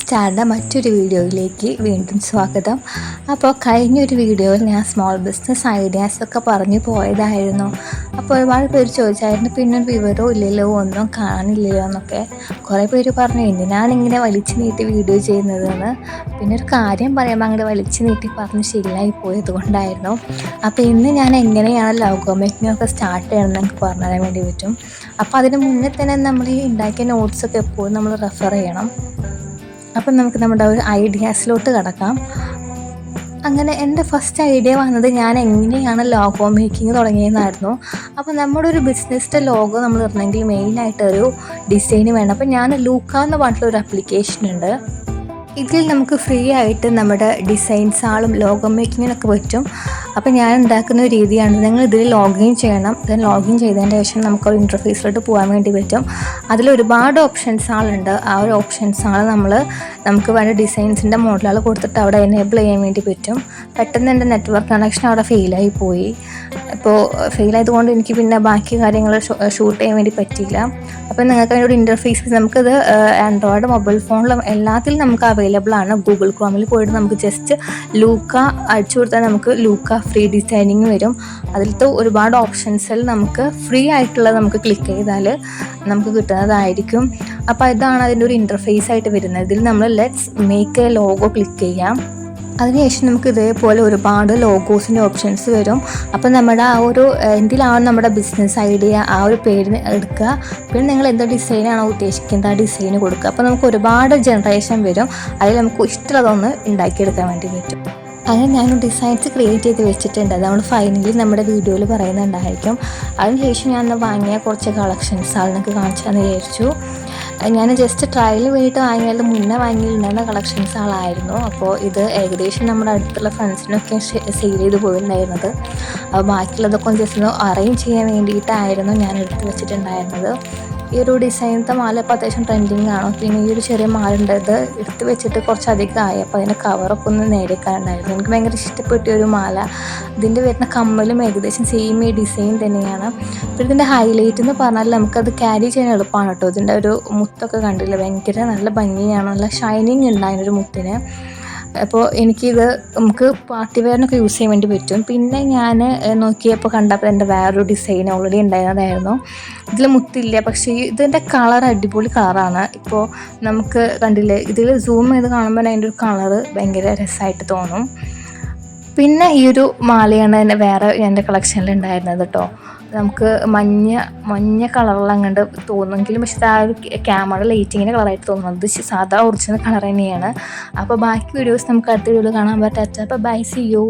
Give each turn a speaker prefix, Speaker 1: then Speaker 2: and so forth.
Speaker 1: സ്റ്റാറിന്റെ മറ്റൊരു വീഡിയോയിലേക്ക് വീണ്ടും സ്വാഗതം. അപ്പോൾ കഴിഞ്ഞൊരു വീഡിയോയിൽ ഞാൻ സ്മോൾ ബിസിനസ് ഐഡിയാസ് ഒക്കെ പറഞ്ഞു പോയതായിരുന്നു. അപ്പോൾ ഒരുപാട് പേര് ചോദിച്ചായിരുന്നു പിന്നെ വിവരവും ഇല്ലല്ലോ ഒന്നും കാണില്ലല്ലോ എന്നൊക്കെ. കുറേ പേര് പറഞ്ഞു എന്തിനാണ് ഇങ്ങനെ വലിച്ചു നീട്ടി വീഡിയോ ചെയ്യുന്നതെന്ന്? പിന്നെ ഒരു കാര്യം പറയുമ്പോൾ അങ്ങനെ വലിച്ചു നീട്ടി പറഞ്ഞ് ശരിയായി പോയത് കൊണ്ടായിരുന്നു. അപ്പോൾ ഇന്ന് ഞാൻ എങ്ങനെയാണ് ലോഗോ കോമിക്കിനൊക്കെ സ്റ്റാർട്ട് ചെയ്യണമെന്ന് എനിക്ക് പറഞ്ഞു തരാൻ വേണ്ടി പറ്റും. അപ്പോൾ അതിന് മുന്നേ തന്നെ നമ്മൾ ഈ ഉണ്ടാക്കിയ നോട്ട്സൊക്കെ എപ്പോഴും നമ്മൾ റെഫർ ചെയ്യണം. അപ്പം നമുക്ക് നമ്മുടെ ഒരു ഐഡിയാസിലോട്ട് കിടക്കാം. അങ്ങനെ എന്റെ ഫസ്റ്റ് ഐഡിയ വന്നത് ഞാൻ എങ്ങനെയാണ് ലോഗോ മേക്കിംഗ് തുടങ്ങിയതെന്നായിരുന്നു അപ്പോൾ നമ്മുടെ ഒരു ബിസിനസ്സിന്റെ ലോഗോ നമ്മൾ ഇടണമെങ്കിൽ മെയിനായിട്ട് ഒരു ഡിസൈൻ വേണം. അപ്പോൾ ഞാൻ ലൂക്ക എന്ന് പറഞ്ഞിട്ടുള്ള ഒരു ആപ്ലിക്കേഷൻ ഉണ്ട്. ഇതിൽ നമുക്ക് ഫ്രീ ആയിട്ട് നമ്മുടെ ഡിസൈൻസ് ആളും ലോഗോ മേക്കിങ്ങിനൊക്കെ പറ്റും. അപ്പോൾ ഞാൻ ഉണ്ടാക്കുന്ന ഒരു രീതിയാണ്. നിങ്ങൾ ഇതിൽ ലോഗിൻ ചെയ്യണം. ദെൻ ലോഗിൻ ചെയ്തതിന്റെ ശേഷം നമുക്ക് ഒരു ഇന്റർഫേസിലോട്ട് പോകാൻ വേണ്ടി പറ്റും. അതിൽ ഒരുപാട് ഓപ്ഷൻസ് ആളുണ്ട്. ആ ഒരു ഓപ്ഷൻസ് ആൾ നമ്മൾ നമുക്ക് വേണ്ട ഡിസൈൻസിന്റെ മോഡലുകൾ കൊടുത്തിട്ട് അവിടെ എനേബിൾ ചെയ്യാൻ വേണ്ടി പറ്റും. പെട്ടെന്ന് എന്റെ നെറ്റ്വർക്ക് കണക്ഷൻ അവിടെ ഫെയിലായി പോയി. ഇപ്പോൾ ഫെയിലായതുകൊണ്ട് എനിക്ക് പിന്നെ ബാക്കി കാര്യങ്ങൾ ഷൂട്ട് ചെയ്യാൻ വേണ്ടി പറ്റിയില്ല. അപ്പോൾ നിങ്ങൾക്ക് അതിന്റെ ഇന്റർഫേസ് നമുക്കത് ആൻഡ്രോയിഡ് മൊബൈൽ ഫോണിലും എല്ലാത്തിലും നമുക്ക് അവൈലബിൾ ആണ്. ഗൂഗിൾ ക്രോമിൽ പോയിട്ട് നമുക്ക് ജസ്റ്റ് ലൂക്ക അടിച്ചു കൊടുത്താൽ നമുക്ക് ലൂക്ക ഫ്രീ ഡിസൈനിങ് വരും. അതിലത്തെ ഒരുപാട് ഓപ്ഷൻസിൽ നമുക്ക് ഫ്രീ ആയിട്ടുള്ളത് നമുക്ക് ക്ലിക്ക് ചെയ്താൽ നമുക്ക് കിട്ടുന്നതായിരിക്കും. അപ്പോൾ ഇതാണ് അതിന്റെ ഒരു ഇന്റർഫേസ് ആയിട്ട് വരുന്നത്. ഇതിൽ നമ്മൾ let's make a logo click ചെയ്യാം. അതിനുശേഷം നമുക്ക് ഇതേപോലെ ഒരുപാട് ലോഗോസിന്റെ ഓപ്ഷൻസ് വരും. അപ്പോൾ നമ്മുടെ ആ ഒരു എന്തിലാണ് നമ്മുടെ ബിസിനസ് ഐഡിയ ആ ഒരു പേര് എടുക്കുക. പിന്നെ നിങ്ങൾ എന്ത് ഡിസൈനാണോ ഉദ്ദേശിക്കുന്നത് ആ ഡിസൈന് കൊടുക്കുക. അപ്പോൾ നമുക്ക് ഒരുപാട് ജനറേഷൻ വരും. അതിൽ നമുക്ക് ഇഷ്ടമുള്ളതൊന്ന് ഉണ്ടാക്കിയെടുക്കാൻ വേണ്ടി പറ്റും. അങ്ങനെ ഞാൻ ഡിസൈൻസ് ക്രിയേറ്റ് ചെയ്ത് വെച്ചിട്ടുണ്ട്. നമ്മൾ ഫൈനലി നമ്മുടെ വീഡിയോയിൽ പറയുന്നുണ്ടായിരിക്കും. അതിനുശേഷം ഞാൻ വാങ്ങിയ കുറച്ച് കളക്ഷൻസ് ആളിനൊക്കെ കാണിച്ചാന്ന് വിചാരിച്ചു. ഞാൻ ജസ്റ്റ് ട്രയലിന് വേണ്ടിയിട്ട് വാങ്ങിയത് മുന്നേ വാങ്ങിയിട്ടുണ്ടായിരുന്ന കളക്ഷൻസ് ആളായിരുന്നു. അപ്പോൾ ഇത് ഏകദേശം നമ്മുടെ അടുത്തുള്ള ഫ്രണ്ട്സിനൊക്കെ സെയിൽ ചെയ്ത് പോയിട്ടുണ്ടായിരുന്നത്. അപ്പോൾ ബാക്കിയുള്ളതൊക്കെ ജസ്റ്റ് ഒന്ന് അറേഞ്ച് ചെയ്യാൻ വേണ്ടിയിട്ടായിരുന്നു ഞാൻ എടുത്ത് വെച്ചിട്ടുണ്ടായിരുന്നത്. ഈ ഒരു ഡിസൈനത്തെ മാല ഇപ്പോൾ അത്യാവശ്യം ട്രെൻഡിങ് ആണ്. പിന്നെ ഈ ഒരു ചെറിയ മാല ഉണ്ടായത് എടുത്ത് വെച്ചിട്ട് കുറച്ചധികം ആയി. അപ്പോൾ അതിന്റെ കവറൊക്കെ ഒന്ന് നേടിക്കാനുണ്ടായിരുന്നു. എനിക്ക് ഭയങ്കര ഇഷ്ടപ്പെട്ട ഒരു മാല. ഇതിന്റെ വരുന്ന കമ്മലും ഏകദേശം സെയിം ഈ ഡിസൈൻ തന്നെയാണ്. അപ്പോൾ ഇതിന്റെ ഹൈലൈറ്റ് എന്ന് പറഞ്ഞാൽ നമുക്കത് ക്യാരി ചെയ്യാൻ എളുപ്പമാണ് കേട്ടോ. ഇതിന്റെ ഒരു മുത്തൊക്കെ കണ്ടില്ല? ഭയങ്കര നല്ല ഭംഗിയാണ്. നല്ല ഷൈനിങ് ഉണ്ട് അതിനൊരു മുത്തിന്. അപ്പോൾ എനിക്കിത് നമുക്ക് പാർട്ടി വെയറിനൊക്കെ യൂസ് ചെയ്യാൻ വേണ്ടി പറ്റും. പിന്നെ ഞാൻ നോക്കിയപ്പോൾ കണ്ടപ്പോൾ എന്റെ വേറൊരു ഡിസൈൻ ഓൾറെഡി ഉണ്ടായിരുന്നതായിരുന്നു. ഇതിൽ മുത്തില്ല പക്ഷേ ഇതിന്റെ കളർ അടിപൊളി കളറാണ് ഇപ്പോൾ നമുക്ക് കണ്ടില്ലേ ഇതിൽ സൂം ചെയ്ത് കാണുമ്പോൾ അതിന്റെ ഒരു കളർ ഭയങ്കര രസമായിട്ട് തോന്നും. പിന്നെ ഈ ഒരു മാലയാണ് എന്റെ വേറെ എന്റെ കളക്ഷനിൽ ഉണ്ടായിരുന്നത് കേട്ടോ നമുക്ക് മഞ്ഞ മഞ്ഞ കളറിൽ അങ്ങോട്ട് തോന്നുമെങ്കിലും പക്ഷേ ആ ഒരു ക്യാമറ ലൈറ്റിങ്ങിന്റെ കളറായിട്ട് തോന്നുന്നത് സാധാ ഒറിജിനൽ കളർ തന്നെയാണ്. അപ്പോൾ ബാക്കി വീഡിയോസ് നമുക്ക് അടുത്ത വീഡിയോയിൽ കാണാൻ പറ്റാത്ത. അപ്പോൾ ബൈ സി യു